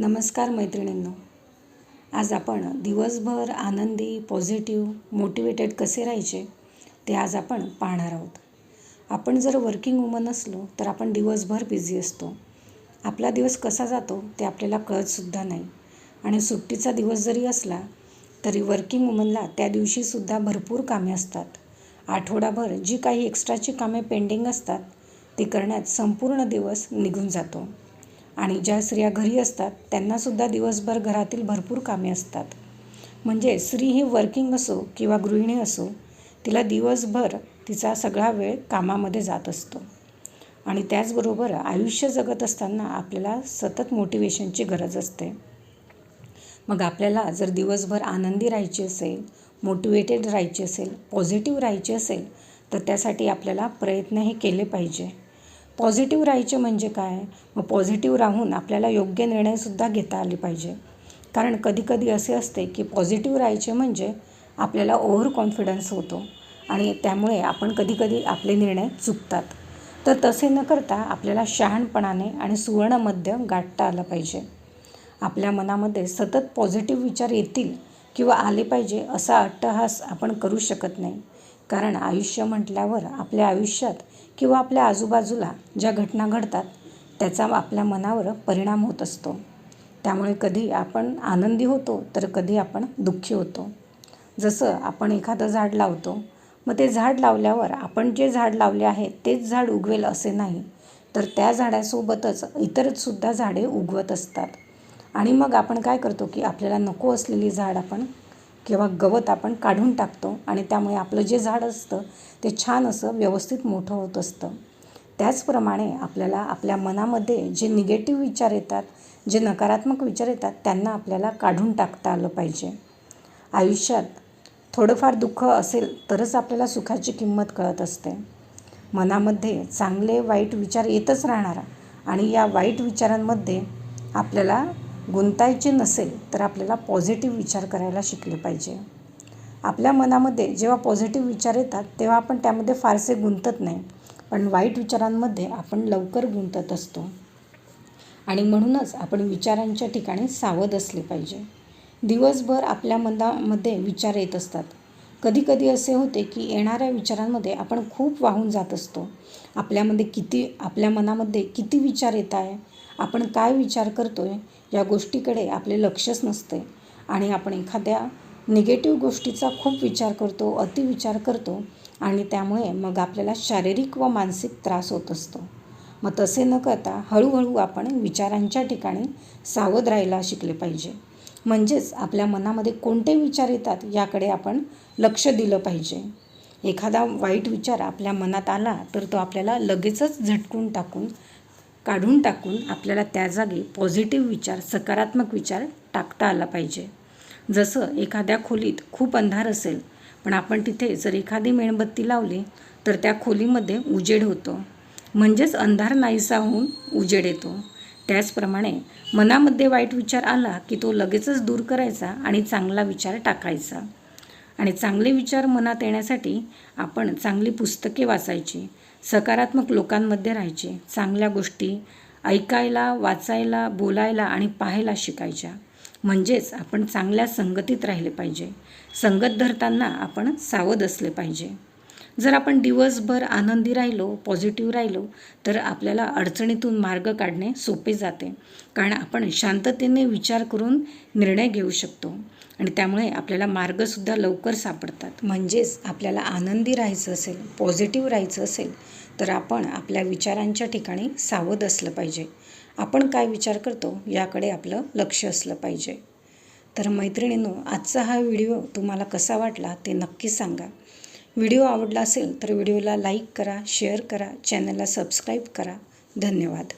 नमस्कार मैत्रिणींनो. आज आपण दिवसभर आनंदी पॉझिटिव्ह मोटिवेटेड कसे राहायचे ते आज आपण पाहणार आहोत. आपण जर वर्किंग वुमन असलो तर आपण दिवसभर बिझी असतो. आपला दिवस कसा जातो ते आपल्याला कळतसुद्धा नाही. आणि सुट्टीचा दिवस जरी असला तरी वर्किंग वुमनला त्या दिवशीसुद्धा भरपूर कामे असतात. आठवडाभर जी काही एक्स्ट्राची कामे पेंडिंग असतात ती करण्यात संपूर्ण दिवस निघून जातो. आणि ज्या स्त्रिया घरी असतात त्यांनासुद्धा दिवसभर घरातील भरपूर कामे असतात. म्हणजे स्त्री ही वर्किंग असो किंवा गृहिणी असो तिला दिवसभर तिचा सगळा वेळ कामामध्ये जात असतो. आणि त्याचबरोबर आयुष्य जगत असताना आपल्याला सतत मोटिवेशनची गरज असते. मग आपल्याला जर दिवसभर आनंदी राहायची असेल मोटिवेटेड राहायची असेल पॉझिटिव्ह राहायची असेल तर त्यासाठी आपल्याला प्रयत्नही केले पाहिजे. पॉझिटिव्ह राहायचे म्हणजे काय? मग पॉझिटिव्ह राहून आपल्याला योग्य निर्णयसुद्धा घेता आले पाहिजे. कारण कधीकधी असे असते की पॉझिटिव्ह राहायचे म्हणजे आपल्याला ओव्हर कॉन्फिडन्स होतो आणि त्यामुळे आपण कधीकधी आपले निर्णय चुकतात. तर तसे न करता आपल्याला शहाणपणाने आणि सुवर्णमध्य गाठता आलं पाहिजे. आपल्या मनामध्ये सतत पॉझिटिव्ह विचार येतील किंवा आले पाहिजे असा अट्टहास आपण करू शकत नाही. कारण आयुष्य म्हटल्यावर आपल्या आयुष्यात किंवा आपल्या आजूबाजूला ज्या घटना घडतात त्याचा आपल्या मनावर परिणाम होत असतो. त्यामुळे कधी आपण आनंदी होतो तर कधी आपण दुःखी होतो. जसं आपण एखादं झाड लावतो मग ते झाड लावल्यावर आपण जे झाड लावले आहे तेच झाड उगवेल असे नाही. तर त्या झाडासोबतच इतरसुद्धा झाडे उगवत असतात. आणि मग आपण काय करतो की आपल्याला नको असलेली झाड आपण किंवा गवत आपण काढून टाकतो आणि त्यामुळे आपलं जे झाड असतं ते छान असं व्यवस्थित मोठं होत असतं. त्याचप्रमाणे आपल्याला आपल्या मनामध्ये जे निगेटिव्ह विचार येतात जे नकारात्मक विचार येतात त्यांना आपल्याला काढून टाकता आलं पाहिजे. आयुष्यात थोडंफार दुःख असेल तरच आपल्याला सुखाची किंमत कळत असते. मनामध्ये चांगले वाईट विचार येतच राहणार आणि या वाईट विचारांमध्ये आपल्याला गुंतायचे नसेल तर आपल्याला पॉझिटिव्ह विचार करायला शिकले पाहिजे. आपल्या मनामध्ये जेव्हा पॉझिटिव्ह विचार येतात तेव्हा आपण त्यामध्ये फारसे गुंतत नाही. पण वाईट विचारांमध्ये आपण लवकर गुंतत असतो. आणि म्हणूनच आपण विचारांच्या ठिकाणी सावध असले पाहिजे. दिवसभर आपल्या मनामध्ये विचार येत असतात. कधीकधी असे होते की येणाऱ्या विचारांमध्ये आपण खूप वाहून जात असतो. आपल्यामध्ये किती आपल्या मनामध्ये किती विचार येत आहे? आपण काय विचार करतो आहे या गोष्टीकडे आपले लक्षच नसते. आणि आपण एखाद्या निगेटिव्ह गोष्टीचा खूप विचार करतो अतिविचार करतो आणि त्यामुळे मग आपल्याला शारीरिक व मानसिक त्रास होत असतो. मग तसे न करता हळूहळू आपण विचारांच्या ठिकाणी सावध राहायला शिकले पाहिजे. म्हणजेच आपल्या मनामध्ये कोणते विचार येतात याकडे आपण लक्ष दिलं पाहिजे. एखादा वाईट विचार आपल्या मनात आला तर तो आपल्याला लगेचच झटकून टाकून काढून टाकून आपल्याला त्या जागी पॉझिटिव्ह विचार सकारात्मक विचार टाकता आला पाहिजे. जसं एखाद्या खोलीत खूप अंधार असेल पण आपण तिथे जर एखादी मेणबत्ती लावली तर त्या खोलीमध्ये उजेड होतो. म्हणजेच अंधार नाहीसा होऊन उजेड येतो. त्याचप्रमाणे मनामध्ये वाईट विचार आला की तो लगेचच दूर करायचा आणि चांगला विचार टाकायचा. आणि चांगले विचार मनात येण्यासाठी आपण चांगली पुस्तके वाचायची सकारात्मक लोकांमध्ये राहायचे चांगल्या गोष्टी ऐकायला वाचायला बोलायला आणि पाहायला शिकायच्या. म्हणजेच आपण चांगल्या संगतीत राहिले पाहिजे. संगत धरताना आपण सावध असले पाहिजे. जर आपण दिवसभर आनंदी राहिलो पॉझिटिव्ह राहिलो तर आपल्याला अडचणीतून मार्ग काढणे सोपे जाते. कारण आपण शांततेने विचार करून निर्णय घेऊ शकतो. आणि त्यामुळे आपल्याला मार्गसुद्धा लवकर सापडतात. म्हणजेच आपल्याला आनंदी राहायचं असेल पॉझिटिव्ह राहायचं असेल तर आपण आपल्या विचारांच्या ठिकाणी सावध असलं पाहिजे. आपण काय विचार करतो याकडे आपलं लक्ष असलं पाहिजे. तर मैत्रिणींनो आजचा हा व्हिडिओ तुम्हाला कसा वाटला ते नक्की सांगा. व्हिडिओ आवडला असेल तर व्हिडिओला लाईक करा शेअर करा चॅनलला सबस्क्राईब करा. धन्यवाद.